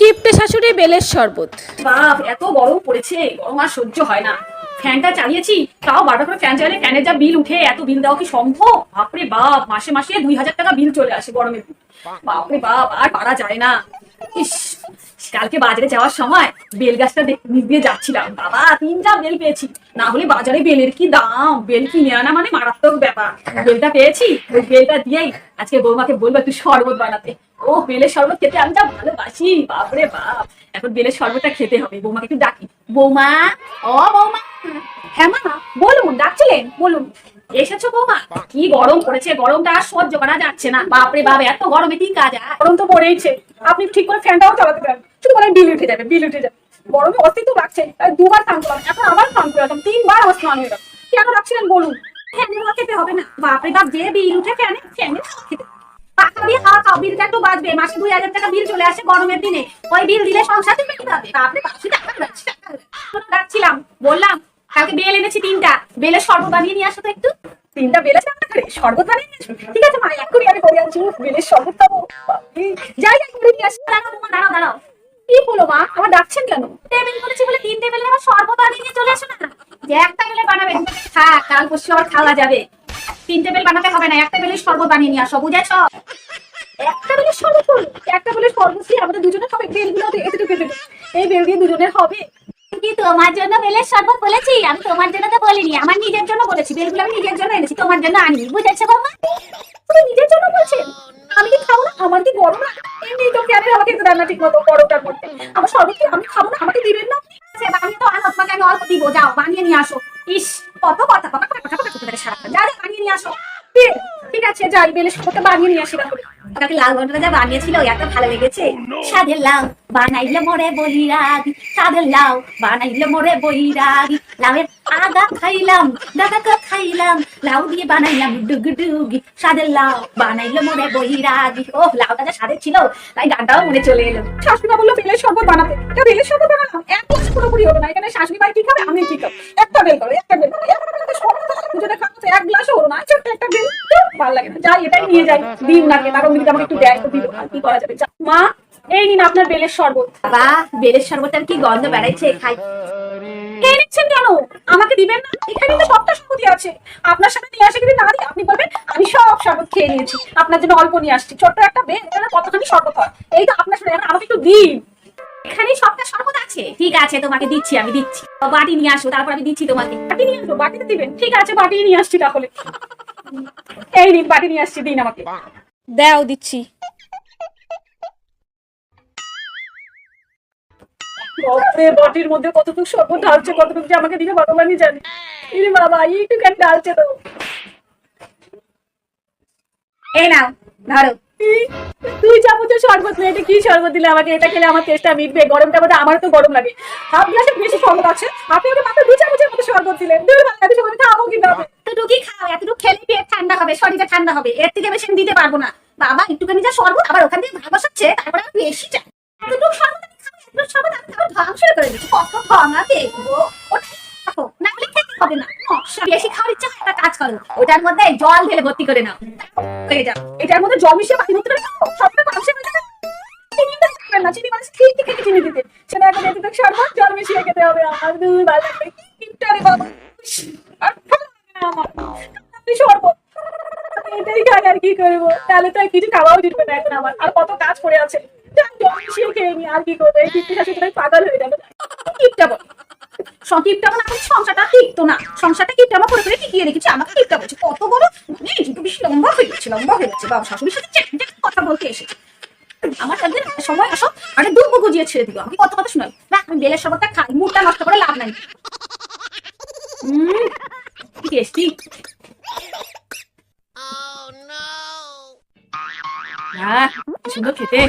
কিপ্টে শাশুড়ি বেলের শরবত। বাপ, এত গরম পড়েছে, গরম আর সহ্য হয় না। ফ্যানটা চালিয়েছি, তাও বারবার করে ফ্যান চালিয়ে ফ্যানের যা বিল উঠে, এত বিল দেওয়া কি সম্ভব? বাপরে বাপ, মাসে মাসে দুই হাজার টাকা বিল চলে আসে গরমের বাপরে বাপ, আর পারা যায় না। ইস, কালকে বাজারে যাওয়ার সময় বেল গাছটা নিচ দিয়ে যাচ্ছিলাম। বাবা তিনটা বেল পেয়েছি। না হলে বাজারে বেলের কি দাম? বেল কিনে আনা মানে মারাত্মক ব্যাপার। বেলটা পেয়েছি, ওই বেলটা দিয়েই আজকে বৌমাকে বলব একটু শরবত বানাতে। ও, বেলের শরবত খেতে আমি যা ভালোবাসি, বাপরে বাপ। এখন বেলের শরবতটা খেতে হবে, বৌমাকে একটু ডাকি। বৌমা, ও বৌমা হ্যাঁ মা, বলুন, ডাকছিলেন, বলুন। এসেছ বৌমা? কি গরম পড়েছে, গরমটা আর সহ্য করা যাচ্ছে না। বাপরে বাপ, এত গরমে কাজ গরম তো পড়েইছে। আপনি ঠিক করে ফ্যানটাও চালাতে পারেন। শুধু বলেন বিল উঠে যাবে, বিল উঠে যাবে। গরমে অস্তিত্ব রাখছে তাই দুবার স্নান করলাম। এখন আবার স্নান করলাম তিনবার আমার স্নান হয়ে গেল। কেন রাখছিলেন বলুন? ফ্যানে হাওয়া খেতে হবে না। বাপরে বাপ, যে বিল উঠে ফ্যানে ফ্যানে খেতে পাখা দিয়ে হাওয়া খাও বিলটা একটু বাঁচবে। মাসে দুই হাজার টাকা বিল চলে আসে গরমের দিনে। ওই বিল দিলে সংসার কীভাবে? বাপরে টাকা। ডাকছিলাম বললাম কালকে বেল এনেছি তিনটা। বেলের শরবত বানিয়ে নিয়ে আসো তো একটু। তিনটা বেল আছে আপনার শরবত বানিয়ে নিয়ে আসো। ঠিক আছে মা এক্ষুনি আমি করে আনছি। বেলের শরবত খাব যাই যাই করে নিয়ে আসি। দাঁড়াও তোমার দাঁড়াও দাঁড়াও। কি হলো মা? আমার ডাকছেন কেন? টেবিল করেছি বলে তিন টেবিলে আমার শরবত বানিয়ে নিয়ে চলে আসো না যে একটা বেলে বানাবে। থাক কাল পরশু আবার খাওয়া যাবে। তিন টেবিল বানাতে হবে না, একটা বেলে শরবত বানিয়ে নিয়ে আসো, বুঝেছ? একটা বেলে শরবত একটা তোমার জন্য বেলের বলেছি? আমি তোমার বলিনি, আমার নিজের জন্য বলেছি, বেলগুলো আমি নিজের জন্য এনেছি, তোমার জন্য আনি বুঝেছ বাবা তুমি নিজের জন্য বলছেন আমি কি খাব না? আমার কি গরম না? এমনি তো কেন আমাকে রান্না ঠিক মতো গরমটার মধ্যে। আমার শরবত কি আমি খাব না? আমাকে দিবেন না? বানিয়ে তো আনো, তোমাকে আমি অল্প দিব, যাও, বানিয়ে নিয়ে আসো। ইস সাদের লাউ সাদের লাউ খাইলাম লাউ দিয়ে বানাইলাম ডুগ ডুগি সাদের লাউ, বানাইলে মোরে বহিরাগ। ও, লাউটা যা স্বাদের ছিল, তাই গানটাও মনে চলে এলো। শাশুড়ি বলল, বেলের বানাতে। তা বেলের শরবত বানালাম? হলো না এখানে শাশুড়ি ভাই কি খাবে? আমি কি খাব? একটা বেল করো একটা বেল করো। একটা বেল করো, শরবত তো দুজনে খাব তো এক গ্লাসও হলো না ছোট্ট একটা বেল ভালো লাগে না। যাই এটাই নিয়ে যাই দিন নাকে তার অমনি আমাকে একটু দেয় তো দিব কি করা যাবে? মা এই নিন আপনার বেলের শরবত। কি গন্ধ বেড়াইছে খাই। খেয়ে নিচ্ছেন কেন? আমাকে দিবেন না? এখানে তো সবটা আছে। আপনার সামনে নিয়ে আসে যদি না দিই আপনি বলবেন আমি সব শরবত খেয়ে নিয়েছি। আপনার জন্য অল্প নিয়ে আসছি। ছোট্ট একটা বেল কতখানি শরবত হয়? এই তো আপনার সামনে আমাকে একটু দিন। এখানে সবটা শরবত আছে। ঠিক আছে তোমাকে দিচ্ছি আমি দিচ্ছি। বাটি নিয়ে আসো তারপর আমি দিচ্ছি তোমাকে। বাটি নিয়ে আসো বাটিতে দিবেন। ঠিক আছে বাটি নিয়ে আসছি তাহলে। এই নিন বাটি নিয়ে আসছি দিন আমাকে। দাও দিচ্ছি। বাটির মধ্যে কতটুকু শরবত ঢালছে কতটুকু যে আমাকে দিকে ভগবানই জানে। ইরে বাবা এইটুকু কেন ঢালছে তো। এই নাও ধরো। তুই চামচের শরবত এটা কি শরবত দিলে আমাকে? এটা খেলে আমার টেস্টটা মিটবে। গরমটা বোধ আমার তো গরম লাগে। হাফ গ্লাসের বেশি শরবত আছে। আপনি ওকে মাত্র দু চামচের মতো শরবত দিলেন। দুই ভালো এত শরবত খাব কি না খাও, এতটুকু খেলে পেট ঠান্ডা হবে ঠান্ডা হবে। এর থেকে বেশি দিতে পারব না। বাবা, একটুখানি যা শরবত, আবার ওখান থেকে ভাগ বসাচ্ছে, তারপরে আর বেশি চাই। এতটুকু শরবত আমি খাব, এতটুকু শরবত আমি খাব করে দিচ্ছি। কত ভাঙা দেখব? না হলে খেতে হবে না। বেশি খাওয়ার ইচ্ছা একটা কাজ করো। ওটার মধ্যে জল ঢেলে ভর্তি করে নাও। হয়ে যাও এটার মধ্যে জল মিশিয়ে পানি ভর্তি করে সবটা পাশে না। চিনি মানে দিতে সেটা খেতে হবে। দুই বাবা। আর আমার। আর কি তাহলে তো কিছু খাওয়াও জুটবে না এখন আমার। আর কত কাজ পড়ে আছে। জল মিশিয়ে খেয়ে নি আর কি করব? এই পাগল হয়ে যাবে। সকিপটা মানে আমি সংসারটা টিকতো না। সংসারটা কিপটা আমার করে করে টিকিয়ে রেখেছি আমাকে কিপটা বলছে কত বড়? মানে বেশি লম্বা হয়ে গেছে লম্বা হয়ে গেছে। বাবা শাশুড়ির সাথে কথা বলতে এসেছে আমার সময় আসো আরে দুর্গ গুজিয়ে ছেড়ে দিল। আমি কত কথা শোনাই না আমি বেলের সবটা খাই মুখটা নষ্ট করে লাভ নাই। টেস্টি। হ্যাঁ সুন্দর খেতে।